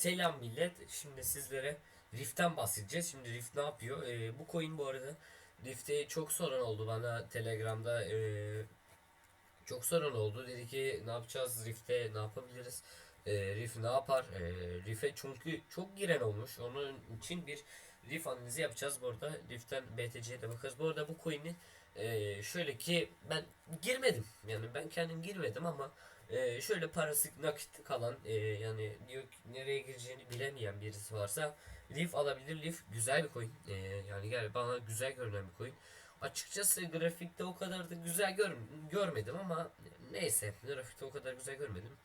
Selam millet. Şimdi sizlere Rift'ten bahsedeceğiz. Şimdi Rift ne yapıyor? Ee, bu coin bu arada Rift'te çok soran oldu bana Telegram'da ee, çok soran oldu. Dedi ki ne yapacağız Rift'te ne yapabiliriz? Ee, Rift ne yapar? Ee, Rift'e çünkü çok giren olmuş. Onun için bir Rift analizi yapacağız. Bu arada Rift'ten BTC'ye de bakarız. Bu arada bu coin'i ee, şöyle ki ben girmedim. Yani ben kendim girmedim ama ee, şöyle parası nakit kalan ee, yani diyor bilemeyen birisi varsa Leaf alabilir. Leaf güzel bir coin. Ee, yani gel bana güzel görünen bir coin. Açıkçası grafikte o kadar da güzel gör, görmedim ama neyse grafikte o kadar güzel görmedim.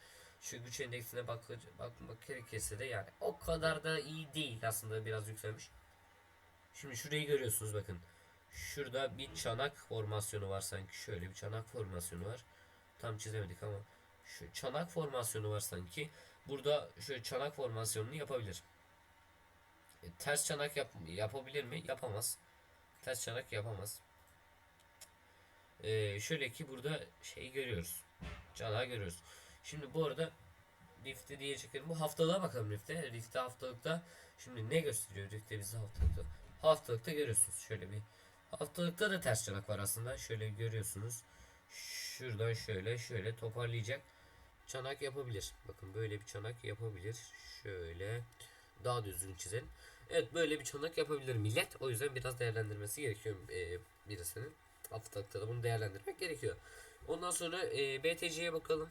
Şu güç endeksine bak, bakmak gerekirse de yani o kadar da iyi değil aslında biraz yükselmiş. Şimdi şurayı görüyorsunuz bakın. Şurada bir çanak formasyonu var sanki şöyle bir çanak formasyonu var. Tam çizemedik ama şu çanak formasyonu var sanki. Burada şöyle çanak formasyonunu yapabilir. E, ters çanak yap yapabilir mi? Yapamaz. Ters çanak yapamaz. E, şöyle ki burada şeyi görüyoruz. Çanağı görüyoruz. Şimdi bu arada Rift'e diyeceklerim bu haftalığa bakalım Rift'e. Rift'te haftalıkta şimdi ne gösteriyor Rift'te bize haftalıkta? Haftalıkta görüyorsunuz şöyle bir. Haftalıkta da ters çanak var aslında. Şöyle görüyorsunuz. Şuradan şöyle şöyle toparlayacak çanak yapabilir. Bakın böyle bir çanak yapabilir. Şöyle daha düzgün çizelim. Evet böyle bir çanak yapabilir millet. O yüzden biraz değerlendirmesi gerekiyor e, birisinin. Haftalıkta da bunu değerlendirmek gerekiyor. Ondan sonra e, BTC'ye bakalım.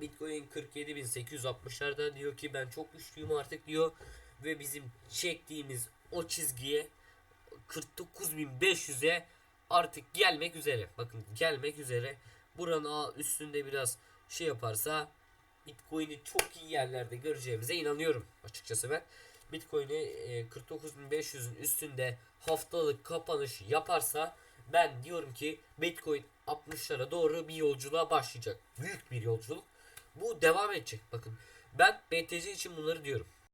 Bitcoin 47.860'larda diyor ki ben çok güçlüyüm artık diyor. Ve bizim çektiğimiz o çizgiye 49.500'e artık gelmek üzere. Bakın gelmek üzere. Buranın üstünde biraz şey yaparsa Bitcoin'i çok iyi yerlerde göreceğimize inanıyorum açıkçası ben. Bitcoin'i e, 49.500'ün üstünde haftalık kapanış yaparsa ben diyorum ki Bitcoin 60'lara doğru bir yolculuğa başlayacak. Büyük bir yolculuk. Bu devam edecek. Bakın ben BTC için bunları diyorum.